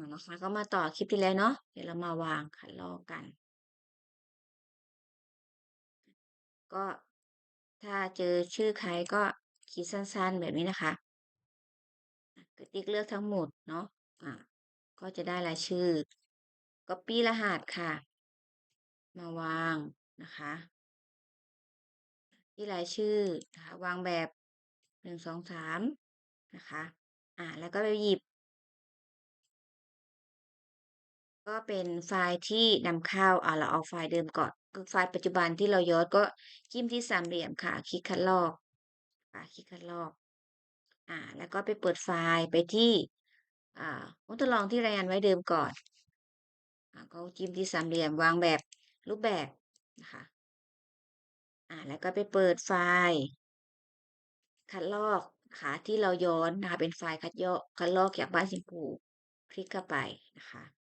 อนะคะก็มาต่อคลิปที่แล้วเนาะเดี๋ยวเรามาวางคันลอกกัน ก็ถ้าเจอชื่อใครก็ขีดสั้นๆแบบนี้นะคะกระติ๊กเลือกทั้งหมดเนาะอ่าก็จะได้รายชื่อ Copy รหัสค่ะ มาวางนะคะ ที่รายชื่อนะคะวางแบบหนึ่งสองสามนะคะ อ่าแล้วก็ไปหยิบ ก็เป็นไฟล์ที่นำเข้า อ่า เราเอาไฟล์เดิมก่อน คือไฟล์ปัจจุบันที่เราย้อดก็จิ้มที่สามเหลี่ยมค่ะ คลิกคัดลอกอ่าคลิกคัดลอก อ่า แล้วก็ไปเปิดไฟล์ไปที่ อ่าทดลองที่รายงานไว้เดิมก่อน อ่า ก็จิ้มที่สามเหลี่ยมวางแบบรูปแบบนะคะ อ่า แล้วก็ไปเปิดไฟล์ คัดลอกค่ะที่เราย้อนนะคะเป็นไฟล์คัดยอกคัดลอกจากบ้านสิงพู คลิกเข้าไปนะคะ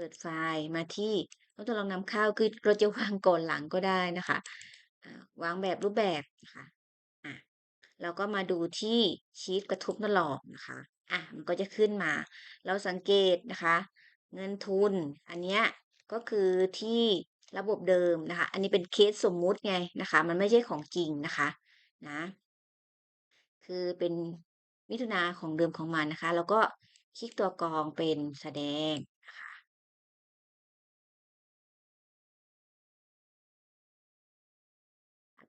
เปิดไฟล์มาที่เราจะลองนำเข้าคือเราจะวางก่อนหลังก็ได้นะคะวางแบบรูปแบบนะคะอะเราก็มาดูที่ชีตกระทบนลอกนะคะอะมันก็จะขึ้นมา เราสังเกตนะคะ เงินทุนอันเนี้ยก็คือที่ระบบเดิมนะคะ อันนี้เป็นเคสสมมุติไงนะคะ มันไม่ใช่ของจริงนะคะนะคือเป็นมิถุนาของเดิมของมันนะคะ แล้วก็คลิกตัวกรองเป็นแสดง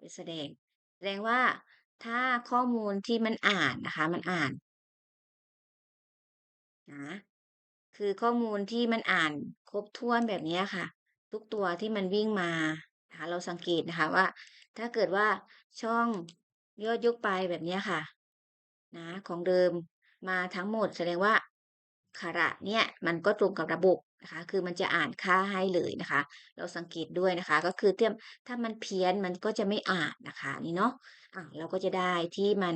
นะคะเป็นแสดง แสดงว่าถ้าข้อมูลที่มันอ่านนะคะ มันอ่านนะคือข้อมูลที่มันอ่านครบถ้วนแบบนี้ค่ะ ทุกตัวที่มันวิ่งมานะคะเราสังเกตนะคะว่า ถ้าเกิดว่าช่องยอดยกไปแบบนี้ค่ะนะของเดิมมาทั้งหมดแสดงว่าขระเนี่ยมันก็ตรงกับระบบ นะคะ คือมันจะอ่านค่าให้เลยนะคะ เราสังเกตด้วยนะคะ ก็คือเทียมถ้ามันเพี้ยนมันก็จะไม่อ่านนะคะนี่เนาะอะเราก็จะได้ที่มัน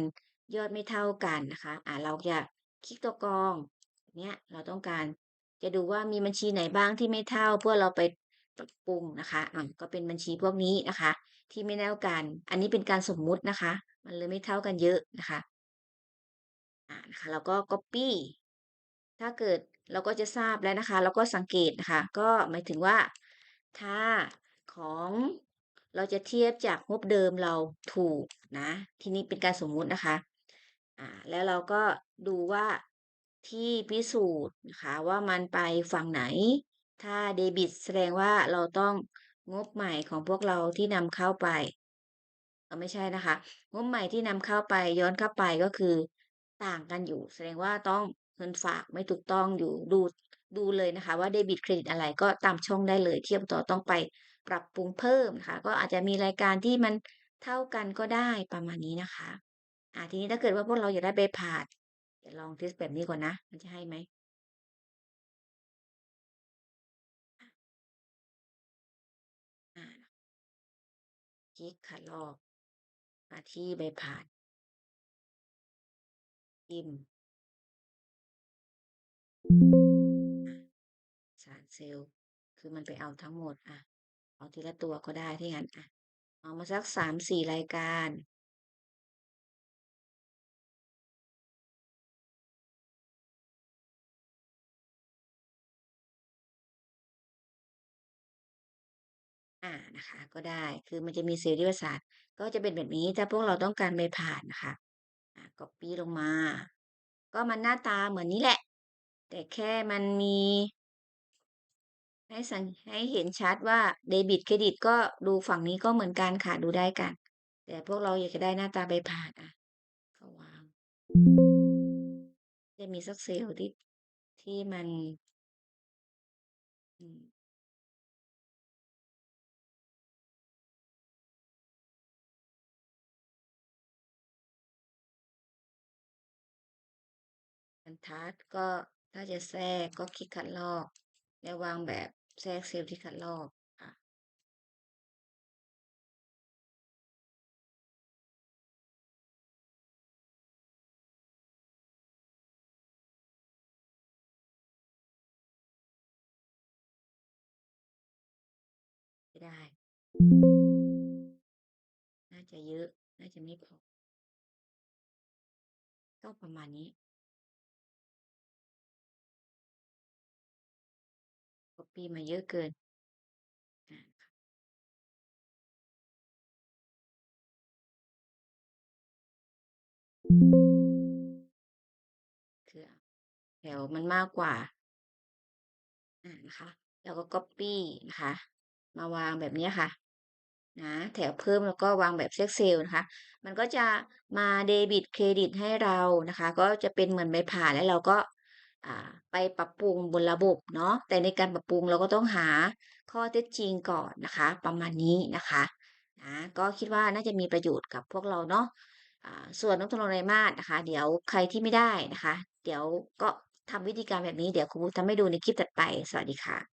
ยอดไม่เท่ากันนะคะอะเราจะคลิกตัวกรองเนี่ยเราต้องการจะดูว่ามีบัญชีไหนบ้างที่ไม่เท่าเพื่อเราไปปรับปรุงนะคะอะก็เป็นบัญชีพวกนี้นะคะ ที่ไม่เท่ากัน อันนี้เป็นการสมมุตินะคะ มันเลยไม่เท่ากันเยอะนะคะอ่านะคะแล้วก็ copy ถ้าเกิด เราก็จะทราบแล้วนะคะ แล้วก็สังเกตนะคะ ก็หมายถึงว่า ถ้าของเราจะเทียบจากงบเดิมเราถูกนะ ทีนี้เป็นการสมมุตินะคะอ่าแล้วเราก็ดูว่าที่พิสูจน์นะคะว่ามันไปฝั่งไหน ถ้าเดบิตแสดงว่าเราต้องงบใหม่ของพวกเราที่นำเข้าไปไม่ใช่นะคะ งบใหม่ที่นำเข้าไปย้อนเข้าไปก็คือต่างกันอยู่ แสดงว่าต้อง เงินฝากไม่ถูกต้องอยู่ดูดูเลยนะคะว่าเดบิตเครดิตอะไรก็ตามช่องได้เลย เทียบต่อต้องไปปรับปรุงเพิ่มนะคะก็อาจจะมีรายการที่มันเท่ากันก็ได้ประมาณนี้นะคะอ่าทีนี้ถ้าเกิดว่าพวกเราอยากได้ใบผ่านเดี๋ยวลองเทสแบบนี้ก่อนนะ มันจะให้ไหมคลิกคัดลอกมาที่ใบผ่านพิม สารเซลล์ คือมันไปเอาทั้งหมดอะ เอาทีละตัวก็ได้ที่งั้นอะ เอามาสักสามสี่รายการอ่านะคะก็ได้คือมันจะมีเซลล์วิทยาศาสตร์ก็จะเป็นแบบนี้ถ้าพวกเราต้องการไปผ่านนะคะอ่า copy ลงมา ก็มันหน้าตาเหมือนนี้แหละ แต่แค่มันมี ให้สังให้เห็นชัดว่าเดบิตเครดิตก็ดูฝั่งนี้ก็เหมือนกันค่ะดูได้กัน แต่พวกเราอยากจะได้หน้าตาใบผ่านอะก็วาง จะมีสักเซลล์ที่ที่มันบรรทัดก็ ถ้าจะแทรกก็คลิกคัดลอก แล้ววางแบบแทรกเซลล์ที่คัดลอกค่ะ ไม่ได้ น่าจะเยอะ น่าจะไม่พอก็ประมาณนี้ ปีมาเยอะเกินอาคือ แถวมันมากกว่า อา นะคะแล้วก็ก๊อบปี้นะคะ มาวางแบบเนี้ยค่ะ นะ แถวเพิ่ม แล้วก็วางแบบเช็กเซลล์นะคะ มันก็จะมาเดบิตเครดิตให้เรานะคะ ก็จะเป็นเหมือนใบผ่าน แล้วเราก็ ไปปรับปรุงบนระบบเนาะแต่ในการปรับปรุงเราก็ต้องหาข้อเท็จจริงก่อนนะคะ ประมาณนี้นะคะนะก็คิดว่าน่าจะมีประโยชน์กับพวกเราเนาะส่วนงบจำนวนไรมาสนะคะ เดี๋ยวใครที่ไม่ได้นะคะ เดี๋ยวก็ทำวิธีการแบบนี้เดี๋ยวครูทำให้ดูในคลิปถัดไป สวัสดีค่ะ